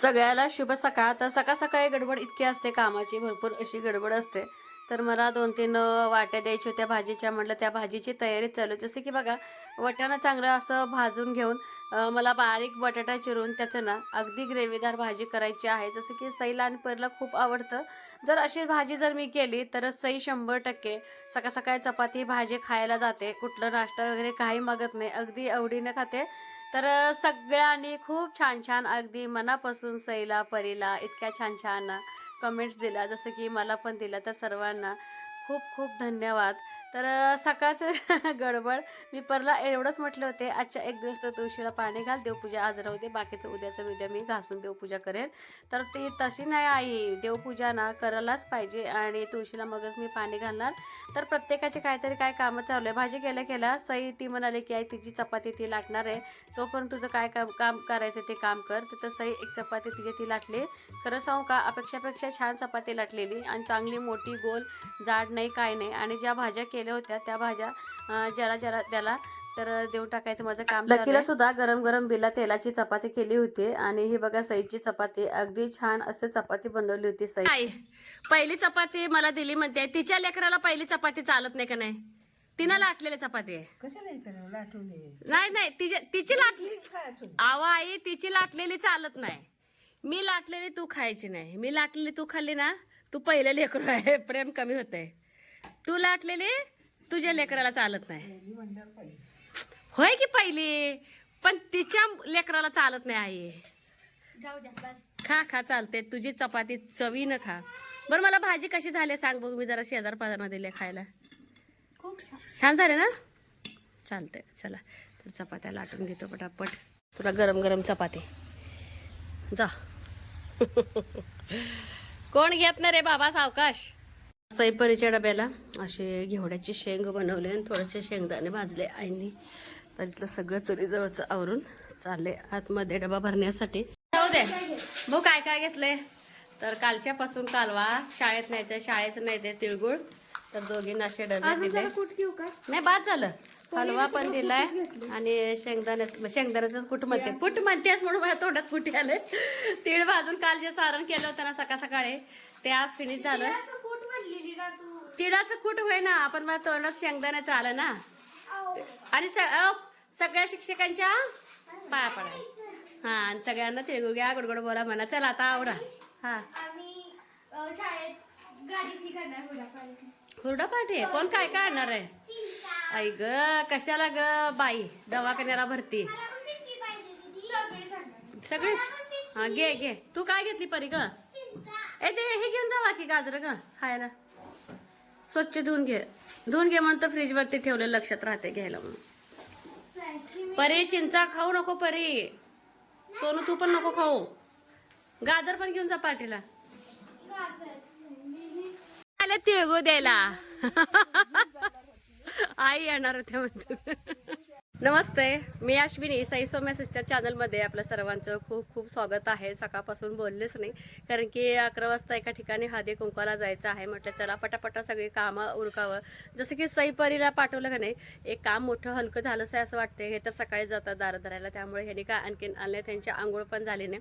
सगळ्याला शुभ सकाळ. तर सकाळ सकाळी गडबड इतकी असते कामाची भरपूर अशी गडबड असते. तर मला दोन तीन वाट्या द्यायच्या होत्या भाजीच्या. म्हटलं त्या भाजीची तयारी चालू जसं की बघा वटाणा चांगलं असं भाजून घेऊन मला बारीक बटाटा चिरून त्याचं ना अगदी ग्रेव्हीदार भाजी करायची आहे. जसं की सईला आणि परला खूप आवडतं. जर अशी भाजी जर मी केली तर सई शंभर टक्के सकाळ सकाळी चपाती भाजी खायला जाते. कुठलं नाश्ता वगैरे काही मागत नाही. अगदी आवडीनं खाते. तर सगळ्यांनी खूप छान छान अगदी मनापासून सईला परीला इतक्या छान छान कमेंट्स दिल्या. जसं की मला पण दिल्या तर सर्वांना. खूप खूप धन्यवाद. तर सकाळचं गडबड. मी परला एवढंच म्हटलं होते आजच्या एक दिवस तर तुळशीला पाणी घाल देवपूजा आज राहू दे बाकीचं उद्याचं उद्या मी घासून देवपूजा करेन. तर ती तशी नाही आई देवपूजा ना करायलाच पाहिजे आणि तुळशीला मगच मी पाणी घालणार. तर प्रत्येकाचे काहीतरी काय कामं चालू आहे. भाजी केल्या केल्या सई ती म्हणाली की आई तिची चपाती ती लाटणार आहे. तोपर्यंत तुझं काय काम काम करायचं ते काम कर. तिथं सई एक चपाती तिची ती लाटली. खरं सांगू का अपेक्षापेक्षा छान चपाती लाटलेली आणि चांगली मोठी गोल जाड नाही काय नाही. आणि ज्या भाज्या केल्या होत्या त्या भाज्या जरा जरा त्याला तर देऊन टाकायचं. माझं काम लकीला सुद्धा गरम गरम बिला तेलाची चपाती केली होती. आणि ही बघा सईची चपाती. अगदी छान असं चपाती बनवली होती सई. पहिली चपाती मला दिली म्हणते. तिच्या लेकराला पहिली चपाती चालत नाही का नाही? तिनं लाटलेली चपाती. आहे नाही नाही नाही तिची तिची लाटली आवा आई तिची लाटलेली चालत नाही. मी लाटलेली तू खायची नाही. मी लाटलेली तू खाल्ली ना तू पहिलं लेकरू आहे. प्रेम कमी होतंय. तू लाटलेली? तुझ्या लेकराला चालत नाही. होय की पहिली? पण तिच्या लेकराला चालत नाही आई. जाऊ द्या बस. खा खा चालते तुझी चपाती चवीनं खा. बरं मला भाजी कशी झाली सांग बघू मी जरा शेजार पाजांना दिले खायला. खूप छान. झाले ना? चालतंय चला. तर चपात्या लाटून घेतो पटापट. तुला गरम गरम चपाती. जा. कोण घेत नाही रे बाबा सावकाश? सैपरीच्या डब्याला असे घेवड्याची शेंग बनवले आणि थोडेसे शेंगदाणे भाजले आईनी. तर इथलं सगळं चुलीजवळचं आवरून चालले आतमध्ये डबा भरण्यासाठी. जाऊ दे. भाऊ काय काय घेतलंय? तर कालच्यापासून कालवा शाळेत न्यायचं शाळेचं नाही ते तिळगुळ. तर दोघींना असे डबे दिले. नाही बाद झालं. हलवा पण दिलाय आणि शेंगदाण्याच शेंगदाण्याच कुठ म्हणते. कुठ म्हणतेस म्हणून माझ्या तोंडात कुठे आले तीळ भाजून काल जे सारण केलं होतं ना सकाळ सकाळी ते आज फिनिश झालं. तिळाचं कूट कुठ होय ना आपण माझ्या तोंडात शेंगदाण्याचं आलं ना. आणि सगळ्या शिक्षकांच्या पाया पडा. हा आणि सगळ्यांना तिळगुळ घ्या गोडगोड बोला म्हणा. चला आता आवरा. हा. हुरडा पाठी कोण काय काय आणणार आहे? आई ग कशाला ग बाई? दवाखान्याला भरती. सगळेच? हा घे घे. तू काय घेतली परी ग? ए ते हे घेऊन जावा की गाजर ग खायला. स्वच्छ धुवून घे. धुवून घे म्हणून तर फ्रीज वरती ठेवलं लक्षात राहते घ्यायला म्हणून. परी चिंचा खाऊ नको परी. सोनू तू पण नको खाऊ. गाजर पण घेऊन जा पाठीला आले तिळगू द्यायला. आई येणार होते म्हणतात नमस्ते मी अश्विनी साई सौम्या सिस्टर चॅनलमध्ये आपल्या सर्वांचं खूप खूप स्वागत आहे. सकाळपासून बोललेच नाही कारण की अकरा वाजता एका ठिकाणी हळदी कुंकवाला जायचं आहे. म्हटलं चला पटापटा सगळी कामं उरकावं. जसं की सईपरीला पाठवलं का नाही एक काम मोठं हलकं झालंसं आहे असं वाटते हे तर सकाळी जातात दार धरायला त्यामुळे ह्यांनी काय आणखीन आले त्यांची आंघोळ पण झाली नाही.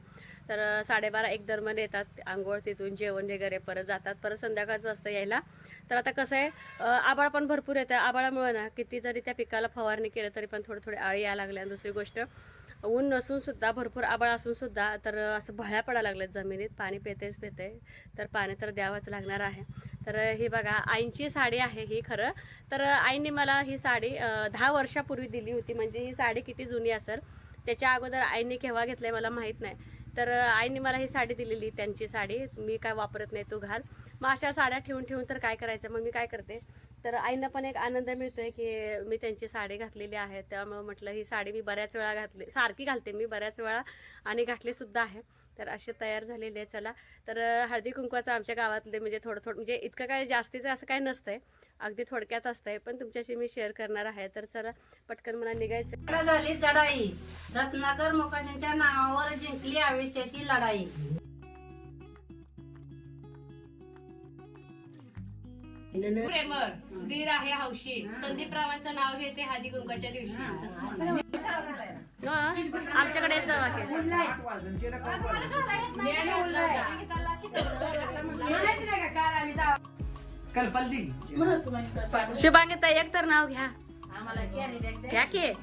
तर साडेबारा एक दरम्यान येतात आंघोळ तिथून जेवण वगैरे परत जातात. परत संध्याकाळच वाजता यायला. तर आता कसं आहे आबाळ पण भरपूर येतं. आबाळामुळे ना किती जरी त्या पिकाला फवारणी केलं तरी पण थोडे थोडे आळी यायला लागल्या आणि दुसरी गोष्ट ऊन नसूनसुद्धा भरपूर आबाळ असूनसुद्धा तर असं भळ्या पडायला लागल्यात जमिनीत. पाणी पेतेच पेते तर पाणी तर द्यावंच लागणार आहे. तर ही बघा आईंची साडी आहे ही खरं. तर आईने मला ही साडी दहा वर्षापूर्वी दिली होती. म्हणजे ही साडी किती जुनी असेल? त्याच्या अगोदर आईने केव्हा घेतलं आहे मला माहीत नाही. तर आईने मला ही साडी दिलेली त्यांची साडी. मी काय वापरत नाही तू घाल. मग अशा साड्या ठेवून ठेवून तर काय करायचं? मग मी काय करते? तर आईंना पण एक आनंद मिळतोय की मी त्यांची साडी घातलेली आहे. त्यामुळं म्हटलं ही साडी मी बऱ्याच वेळा घातली सारखी घालते मी बऱ्याच वेळा आणि घातली सुद्धा आहे. तर असे तयार झालेले आहे. चला तर हळदी कुंकवाचं आमच्या गावातले म्हणजे थोडं थोडं म्हणजे इतकं काय जास्तीचं असं काय नसतंय. अगदी थोडक्यात असतंय पण तुमच्याशी मी शेअर करणार आहे. तर चला पटकन मला निघायचं झाली चढाई. रत्नाकर मोकाशांच्या नावावर जिंकली आयुष्याची लढाई. प्रेमळ दीर आहे हौशी. संदीप रावांचं नाव घेते हळदी कुंकाच्या दिवशी. आमच्याकडे यायचं वाक्य कल्पल दी शुभांगी ताई एक तर नाव घ्या. आम्हाला कॅरी बॅग द्या. घ्या की.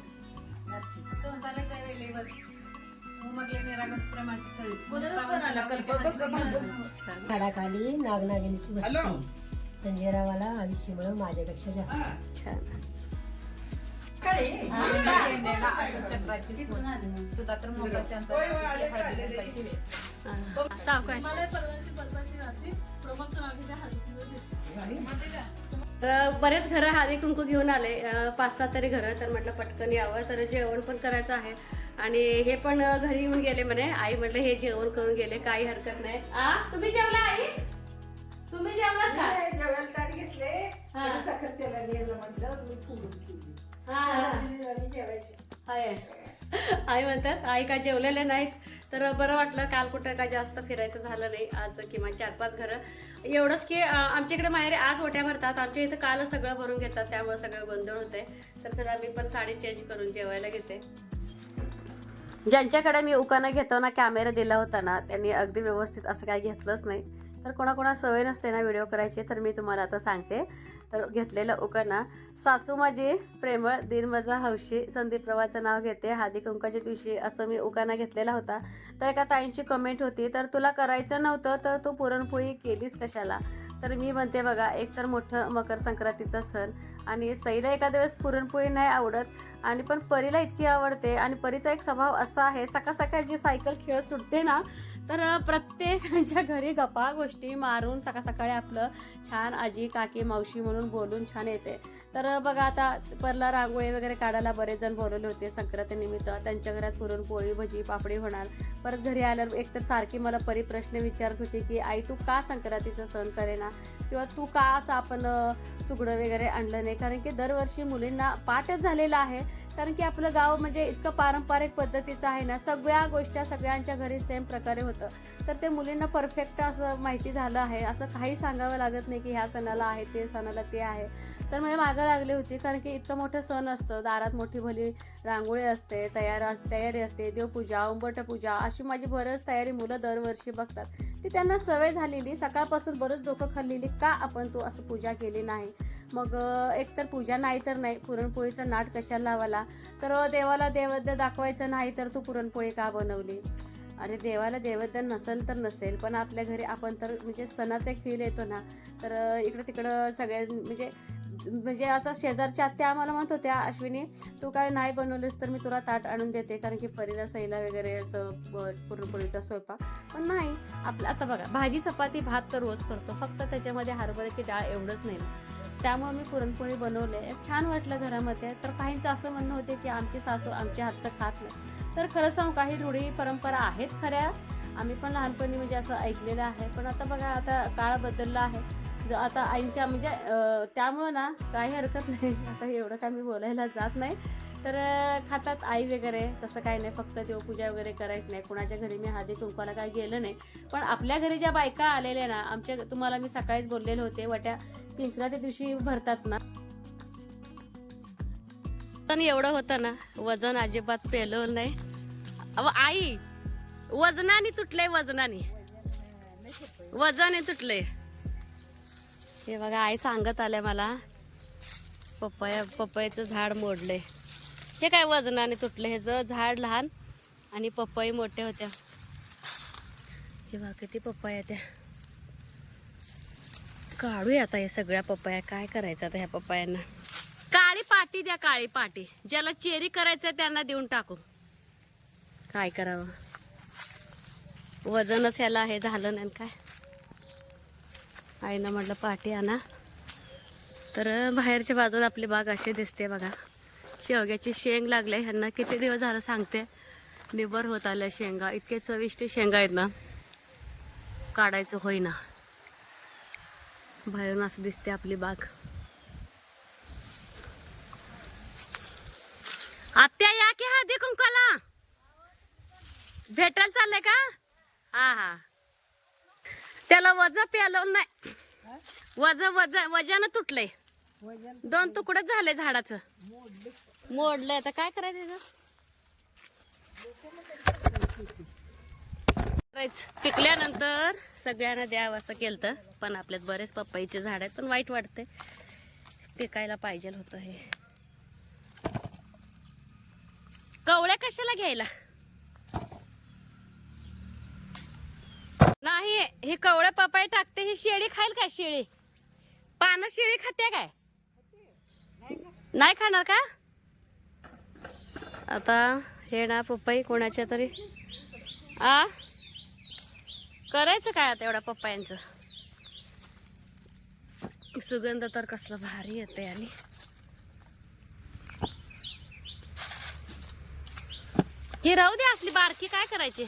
झाडाखाली नागनागिनीची संजय रावाला आयुष्यमुळे माझ्यापेक्षा जास्त. हं. बरेच घरं हळदी कुंकू घेऊन आले. पाच सहा तरी घरं तर म्हटलं पटकन यावं. तर जेवण पण करायचं आहे. आणि हे पण घरी येऊन गेले म्हणे. आई म्हटलं हे जेवण करून गेले. काही हरकत नाही. आ? तुम्ही जेवला आई? तुम्ही जेवलात का? हा. हा, हा. आहे. आई म्हणतात आई का जेवलेले नाहीत तर बरं वाटलं काल कुठं काय जास्त फिरायचं झालं नाही आज किमान चार पाच घरं. एवढंच की अं, आमच्याकडे माहेरी आज ओट्या भरतात आमच्या इथं काल सगळं भरून घेतात त्यामुळे सगळं गोंधळ होतंय. तर चला मी पण साडी चेंज करून जेवायला घेते. ज्यांच्याकडे मी उकाना घेताना कॅमेरा दिला होता ना त्यांनी अगदी व्यवस्थित असं काही घेतलंच नाही. तर कोणाकोणा सवय नसते ना व्हिडिओ करायची तर मी तुम्हाला आता सांगते. तर घेतलेलं उकाना सासू माझी प्रेमळ दिनमजा हौशी संदीप प्रवाचं नाव घेते हादी कुंकाच्या दिवशी असं मी उकाना घेतलेला होता. तर एका ताईंची कमेंट होती तर तुला करायचं नव्हतं तर तू पुरणपोळी केलीस कशाला? तर मी म्हणते बघा एक तर मोठं मकर संक्रांतीचा सण आणि सईला एखाद्या वेळेस पुरणपोळी नाही आवडत आणि पण परीला इतकी आवडते आणि परीचा एक स्वभाव असा आहे सकाळ सकाळ जी सायकल खेळ सुटते ना तर प्रत्येकाच्या घरी गप्पा गोष्टी मारून सकाळ सकाळी आपलं छान आजी काकी मावशी म्हणून बोलून छान येते. तर बघा आता परला रांगोळी वगैरे काढायला बरेच जण बोलवले होते संक्रांतीनिमित्त त्यांच्या घरात पुरणपोळी भजी पापडी होणार. परत घरी आल्यावर एकतर सारखी मला परी प्रश्न विचारत होती की आई तू का संक्रांतीचा सण करेना? किंवा तू का असं आपण सुगडं वगैरे आणलं नाही? कारण की दरवर्षी मुलींना पाठच झालेला आहे. कारण की आपलं गाव म्हणजे इतकं पारंपरिक पद्धतीचं आहे ना सगळ्या गोष्टी सगळ्यांच्या घरी सेम प्रकारे होतं. तर ते मुलींना परफेक्ट असं माहिती झालं आहे. असं काही सांगावं लागत नाही की ह्या सणाला आहे ते सणाला ते आहे. तर मला मागं लागली होती कारण की इतकं मोठं सण असतं. दारात मोठी भली रांगोळी असते तयार तयारी असते देवपूजा उंबरठपूजा अशी माझी बरंच तयारी मुलं दरवर्षी बघतात. ती त्यांना सवय झालेली सकाळपासून बरंच डोकं खाल्लेली का आपण तू असं पूजा केली नाही? मग एकतर पूजा नाही तर नाही पुरणपोळीचं नाट कशाला लावाला? तर देवाला देवद्य दाखवायचं नाही तर तू पुरणपोळी का बनवली? अरे देवाला देवद्य नसेल तर नसेल पण आपल्या घरी आपण तर म्हणजे सणाचा एक फील येतो ना. तर इकडं तिकडं सगळे म्हणजे म्हणजे आता शेजारच्या आत्या आम्हाला म्हणत होत्या अश्विनी तू काय नाही बनवलीस तर मी तुला ताट आणून देते कारण की परीला सैला वगैरे असं पुरणपोळीचा स्वयंपाक. पण नाही आपलं आता बघा भाजी चपाती भात तर रोज करतो फक्त त्याच्यामध्ये हरभऱ्याची डाळ एवढंच नाही. त्यामुळे मी पुरणपोळी बनवले छान वाटलं घरामध्ये. तर काहींचं असं म्हणणं होते की आमची सासू आमच्या हातचं खात नाही. तर खरं सांगू काही रूढी परंपरा आहेत खऱ्या. आम्ही पण लहानपणी म्हणजे असं ऐकलेलं आहे. पण आता बघा आता काळ बदलला आहे. ज- आता आईंच्या म्हणजे त्यामुळं ना काही हरकत नाही. आता एवढं काय मी बोलायला जात नाही. तर खातात आई वगैरे तसं काही नाही. फक्त देवपूजा वगैरे करायची नाही. कुणाच्या घरी मी हादी कुंकवाला काय गेलं नाही. पण आपल्या घरी ज्या बायका आलेल्या ना आमच्या तुम्हाला मी सकाळीच बोललेले होते वट्या पिंकराच्या दिवशी भरतात ना. पण एवढं होतं ना वजन अजिबात पेलवलं नाही. अव आई वजनाने तुटलंय वजनाने. वजन तुटलंय. हे बघा आई सांगत आल्या मला पपया पपयाचं झाड मोडलंय. हे काय वजनाने तुटलं? ह्याचं झाड लहान आणि पप्पाही मोठ्या होत्या. हे बघा किती पप्पाया त्या काढूया आता हे सगळ्या पप्पाया काय करायचं आता ह्या पप्पायांना काळी पाटी द्या काळी पाटी. ज्याला चेरी करायचं त्यांना देऊन टाकू. काय करावं? वजनच याला हे झालं नाही काय? आईनं म्हटलं पाटी आणा. तर बाहेरच्या बाजूला आपली बाग अशी दिसते बघा. शेवग्याची शेंग लागले ह्यांना किती दिवस झालं सांगते. निबर होत आल्या शेंगा. इतके चविष्ट शेंगा आहेत ना. काढायचं होईना. बाहेरून असं दिसते आपली बाग. आत्या या की हळदी कुंकाला? भेटायला चाललंय का? हा हा. त्याला वज प्यालं नाही. वज वज वजानं तुटलंय. दोन तुकडच झाले झाडाचं. मोडलंय. आता काय करायचं करायचं. पिकल्यानंतर सगळ्यांना द्यावं असं केलं पण आपल्यात बरेच पपईचे झाड आहेत पण वाईट वाटते पिकायला पाहिजे होतं हे. कवळ्या कशाला घ्यायला? नाही हे कवळ्या पपाई टाकते ही शेळी खाईल का शेळी? पानं शेळी खाते काय? नाही खाणार का? आता हे ना पप्पाई कोणाच्या तरी. आ? करायचं काय आता एवढ्या पप्पायांचं? सुगंध तर कसलं भारी येते आणि. ही राहू दे असली बारकी काय करायची?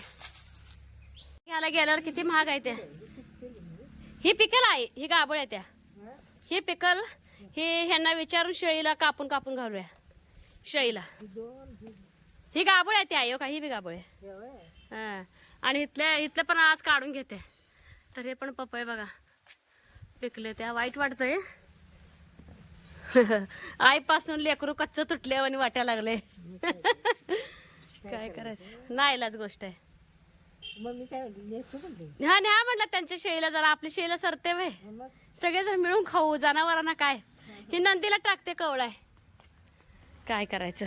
घ्यायला गेल्यावर किती महाग आहे त्या. ही पिकल आहे ही गाबळ आहे त्या. ही पिकल हे ह्यांना विचारून शेळीला कापून कापून घालूया. शेळीला. ही गाबळ आहे ती आहे हो का? ही बी गाबळ आहे. हा. आणि इथल्या इथलं पण आज काढून घेते. तर हे पण पपई बघा. पिकले त्या. वाईट वाटतंय. आईपासून लेकरू कच्च तुटले आणि वाटायला लागले. काय करायचं? नाईलाच गोष्ट आहे. हा न्या म्हटलं त्यांच्या शेळीला जरा आपली शेळीला सरते वय सगळेजण मिळून खाऊ. जनावरांना काय? ही नंदीला टाकते कवळाय काय करायचं?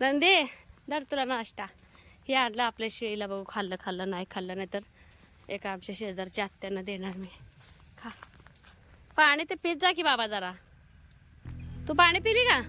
नंदी धर तुला नाश्ता. हे आणलं आपल्या शेळीला बघू खाल्लं खाल्लं नाही खाल्लं नाही तर एका आमच्या शेजारच्या आत्यानं देणार मी. खा. पाणी ते पित जा की बाबा जरा. तू पाणी पिली का?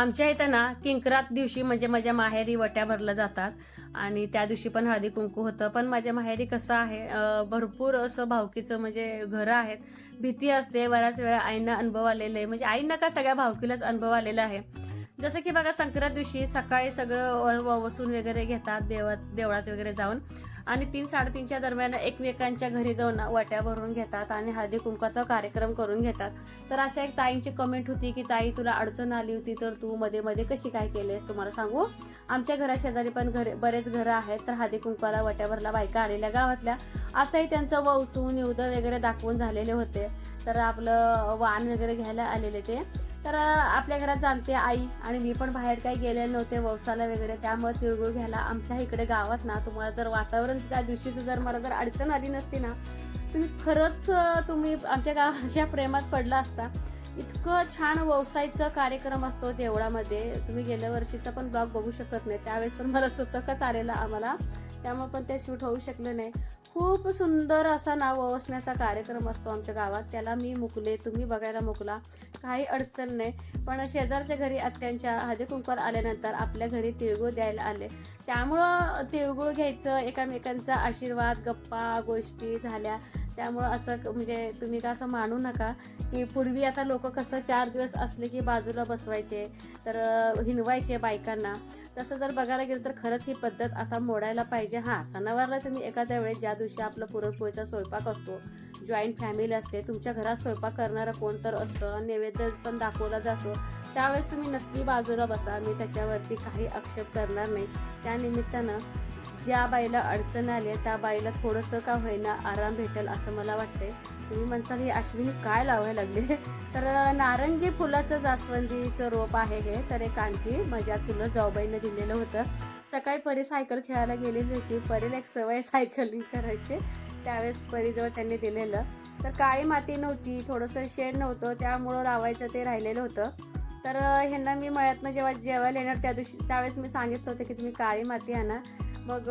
आमच्या इथं ना किंकरात दिवशी म्हणजे माझ्या माहेरी वट्या भरल्या जातात. आणि त्या दिवशी पण हळदी कुंकू होतं. पण माझ्या माहेरी कसं आहे भरपूर असं भावकीचं म्हणजे घरं आहेत. भीती असते बऱ्याच वेळा आईंना अनुभव आलेले आहे. म्हणजे आईंना का सगळ्या भावकीलाच अनुभव आलेला आहे? जसं की बघा संक्रांत दिवशी सकाळी सगळं व- व- वसून वगैरे घेतात देवात देवळात वगैरे जाऊन. आणि तीन साडेतीनच्या दरम्यान एकमेकांच्या घरी जाऊन वाट्या भरून घेतात आणि हळदी कुंकाचा कार्यक्रम करून घेतात. तर अशा एक ताईंची कमेंट होती की ताई तुला अडचण आली होती तर तू मध्ये मध्ये कशी काय केलीस? तुम्हाला सांगू? आमच्या घरा शेजारी पण घर बरेच घरं आहेत तर हळदी कुंकाला वाट्यावरला बायका आलेल्या गावातल्या. असंही त्यांचं वसून युद्ध वगैरे दाखवून झालेले होते. तर आपलं वाण वगैरे घ्यायला आलेले ते. तर आपल्या घरात जाणते आई आणि मी पण बाहेर काही गेले नव्हते ववसाला वगैरे. त्यामुळे तिळगुळ घ्यायला आमच्या इकडे गावात ना तुम्हाला जर वातावरण त्या दिवशीचं जर मला जर अडचण आली नसती ना तुम्ही खरंच तुम्ही आमच्या गावाच्या प्रेमात पडला असता. इतकं छान व्यवसायचं कार्यक्रम असतो देवळामध्ये. तुम्ही गेल्या वर्षीचा पण ब्लॉग बघू शकत नाही. त्यावेळेस पण मला सुतकच आलेलं आम्हाला त्यामुळे पण ते शूट होऊ शकलं नाही. खूप सुंदर असा नाव वसण्याचा कार्यक्रम असतो आमच्या गावात. त्याला मी मुकले तुम्ही बघायला मुकला. काही अडचण नाही. पण शेजारच्या घरी आत्यांच्या हळदी कुंकवार आल्यानंतर आपल्या घरी तिळगुळ द्यायला आले. त्यामुळं तिळगुळ घ्यायचं एकामेकांचा आशीर्वाद गप्पा गोष्टी झाल्या. त्यामुळं असं म्हणजे तुम्ही का असं मानू नका की पूर्वी आता लोक कसं चार दिवस असले की बाजूला बसवायचे तर हिनवायचे बायकांना. तसं जर बघायला गेलं तर खरंच ही पद्धत आता मोडायला पाहिजे. हां सणावारला तुम्ही एखाद्या वेळेस ज्या दिवशी आपलं पुरणपोळीचा स्वयंपाक असतो जॉईंट फॅमिली असते तुमच्या घरात स्वयंपाक करणारं कोण तर असतं नैवेद्य पण दाखवला जातो त्यावेळेस तुम्ही नक्की बाजूला बसा. मी त्याच्यावरती काही आक्षेप करणार नाही. त्यानिमित्तानं ज्या बाईला अडचण आली आहे त्या बाईला थोडंसं का होईना आराम भेटेल असं मला वाटते तुम्ही म्हणसाल ही अश्विनी काय लावायला लागले? तर नारंगी फुलाचं जास्वंदीचं रोप आहे हे तर एक आणखी माझ्या चुलत जाऊबाईनं दिलेलं होतं. सकाळी परी सायकल खेळायला गेलेली होती. परीला एक सवय सायकलिंग करायची. त्यावेळेस परीजवळ त्यांनी दिलेलं. तर काळी माती नव्हती थोडंसं शेण नव्हतं त्यामुळं लावायचं ते राहिलेलं होतं. तर ह्यांना मी मळ्यातनं जेव्हा जेवायला येणार त्या दिवशी त्यावेळेस मी सांगितलं होतं की तुम्ही काळी माती आणा. मग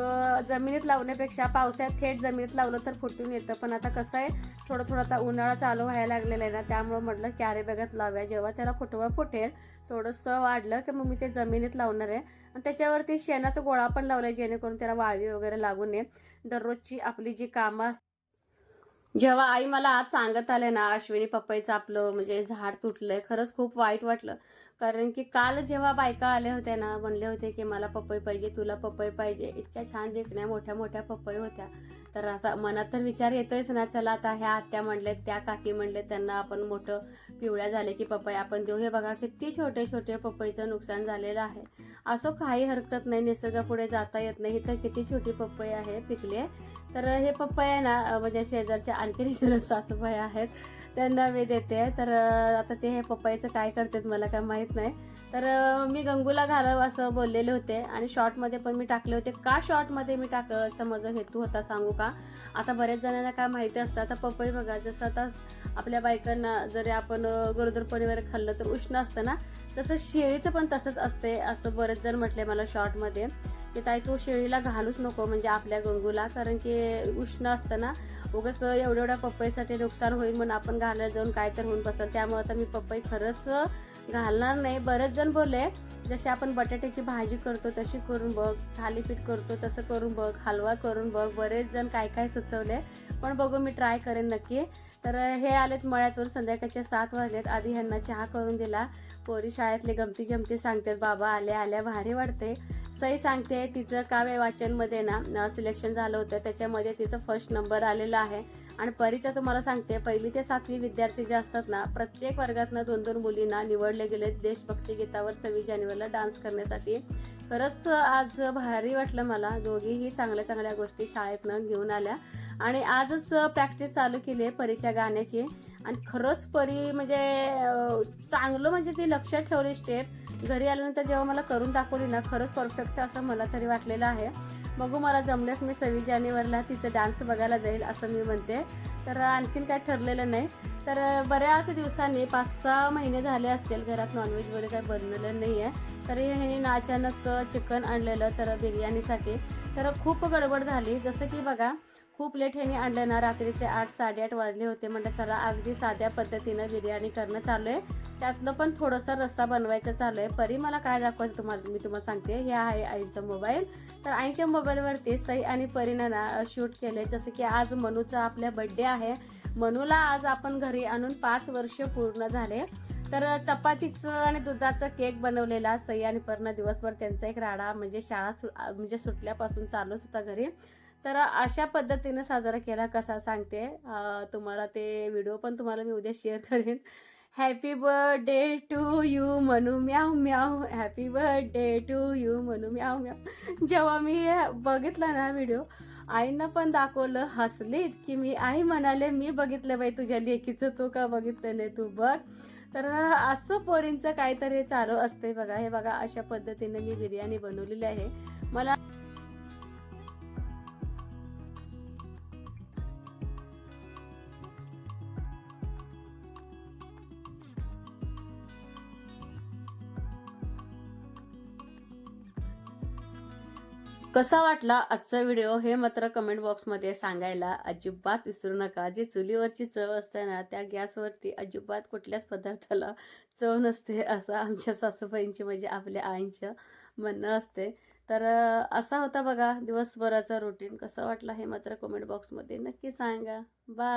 जमिनीत लावण्यापेक्षा पावसाळ्यात थेट जमिनीत लावलं तर फुटून येतं. पण आता कसं आहे थोडं थोडं आता उन्हाळा चालू व्हायला लागलेला आहे ना त्यामुळं म्हटलं कॅरे बॅगात लावूया जेव्हा त्याला फुटवा फुटेल थोडंसं वाढलं की मग मी ते जमिनीत लावणार आहे. आणि त्याच्यावरती शेणाचा गोळा पण लावला आहे जेणेकरून त्याला वाळवी वगैरे लागू नये. दररोजची आपली जी कामं असतात जेव्हा आई मला आज सांगत आले ना अश्विनी पपईचं आपलं म्हणजे झाड तुटलंय खरंच खूप वाईट वाटलं. कारण की काल जेव्हा बायका आल्या होत्या ना म्हणले होते की मला पपई पाहिजे तुला पपई पाहिजे. इतक्या छान देखण्या मोठ्या मोठ्या पपई होत्या. तर असा मनात तर विचार येतोयच ना चला आता ह्या आत्या म्हणलेत त्या काकी म्हणलेत त्यांना आपण मोठं पिवळ्या झाले की पपई आपण देऊ. हे बघा किती छोटे छोटे पपईचं नुकसान झालेलं आहे. असं काही हरकत नाही निसर्गापुढे जाता येत नाही. ही तर किती छोटी पपई आहे पिकली आहे. तर हे पपई आहे ना म्हणजे शेजारच्या आणखी सासूबाई आहेत. त्यांना मी देते. तर आता ते हे पपईचं काय करतात मला काय माहीत नाही. तर मी गंगूला घालावं असं बोललेले होते. आणि शॉर्टमध्ये पण मी टाकले होते. का शॉर्टमध्ये मी टाकायचा माझा हेतू होता सांगू का? आता बऱ्याच जणांना काय माहिती असतं. आता पपई बघा जसं आता आपल्या बायकांना जरी आपण गरोदरपणे गरोदरपणी वगैरे खाल्लं तर उष्ण असतं ना तसं शेळीचं पण तसंच असते असं बरेच जण म्हटले मला शॉर्टमध्ये की ताई तू शेळीला घालूच नको म्हणजे आपल्या गंगूला कारण की उष्ण असतं ना उगाच एवढ्या एवढ्या पपईसाठी नुकसान होईल म्हणून आपण घालायला जाऊन काय तर होऊन बसल. त्यामुळे आता मी पपई खरंच घालणार नाही. बरेच जण बोलले जशी आपण बटाट्याची भाजी करतो तशी करून बघ थालीपीठ करतो तसं करून बघ हलवा करून बघ बरेच जण काय काय सुचवले पण बघू मी ट्राय करेन नक्की. तर हे आलेत मळ्यातून संध्याकाळचे सात वाजलेत आधी ह्यांना चहा करून दिला. पोरी शाळेतले गमती जमती सांगतात बाबा आल्या आल्या भारी वाटते सई सांगते तिचं काव्य वाचनमध्ये ना सिलेक्शन झालं होतं. त्याच्यामध्ये तिचं फर्स्ट नंबर आलेला आहे. आणि परीच्या तुम्हाला सांगते पहिली ते सातवी विद्यार्थी जे असतात ना प्रत्येक वर्गातनं दोन दोन मुलींना निवडले गेले. देशभक्ती गीतावर सव्वीस जानेवारीला डान्स करण्यासाठी. खरंच आज भारी वाटलं मला. दोघीही चांगल्या चांगल्या गोष्टी शाळेतनं घेऊन आल्या. आणि आजच प्रॅक्टिस चालू केली आहे परीच्या गाण्याची. आणि खरंच परी म्हणजे चांगलं म्हणजे ती लक्षात ठेवली स्टेप घरी आल्यानंतर जेव्हा मला करून दाखवली ना खरंच परफेक्ट असं मला तरी वाटलेलं आहे. बघू मला जमल्यास मी सव्वीस जानेवारीला तिचं डान्स बघायला जाईल असं मी म्हणते. तर आणखीन काय ठरलेलं नाही. तर बऱ्याच दिवसांनी पाच सहा महिने झाले असतील घरात नॉनव्हेज वगैरे काय बनलेलं नाही आहे. तरी ह्याने ना अचानक चिकन आणलेलं तर बिर्याणीसाठी. तर खूप गडबड झाली. जसं की बघा खूप लेट ह्याने आणलं ना रात्रीचे आठ साडेआठ वाजले होते. म्हणजे चला अगदी साध्या पद्धतीनं बिर्याणी करणं चालू आहे. त्यातलं पण थोडंसं रस्सा बनवायचं चालू आहे. परी मला काय दाखवायचं तुम्हाला मी तुम्हाला सांगते. हे आहे आईचा मोबाईल तर आईच्या मोबाईलवरती सई आणि परीनं ना शूट केले जसं की आज मनूचा आपल्या बड्डे आहे. मनूला आज आपण घरी आणून पाच वर्ष पूर्ण झाले. तर चपातीचं आणि दुधाचं केक बनवलेला सई आणि पर्ण दिवसभर त्यांचा एक राडा म्हणजे शाळा सु म्हणजे सुटल्यापासून चालूच होता घरी. तर अशा पद्धतीनं साजरा केला कसा सांगते. तुम्हाला ते व्हिडिओ पण तुम्हाला मी उद्या शेअर करेन. हॅपी बर्थडे टू यू म्हणू म्याव म्याव. हॅपी बर्थडे टू यू म्हणू म्याव म्याव. जेव्हा मी बघितला ना व्हिडिओ आईनं पण दाखवलं हसलीत की मी आई म्हणाले मी बघितलं बाई तुझ्या लेकीचं तू का बघितलं तू बघ. तर असं पोरींचं काहीतरी चालू असते बघा. हे बघा अशा पद्धतीने मी बिर्याणी बनवलेली आहे. मला कसा वाटला आजचा व्हिडिओ हे मात्र कमेंट बॉक्समध्ये सांगायला अजिबात विसरू नका. जी चुलीवरची चव असते ना त्या गॅसवरती अजिबात कुठल्याच पदार्थाला चव नसते असं आमच्या सासूबाईंची म्हणजे आपल्या आईंचं म्हणणं असते. तर असा होता बघा दिवसभराचा रुटीन कसा वाटला हे मात्र कमेंट बॉक्समध्ये नक्की सांगा. बाय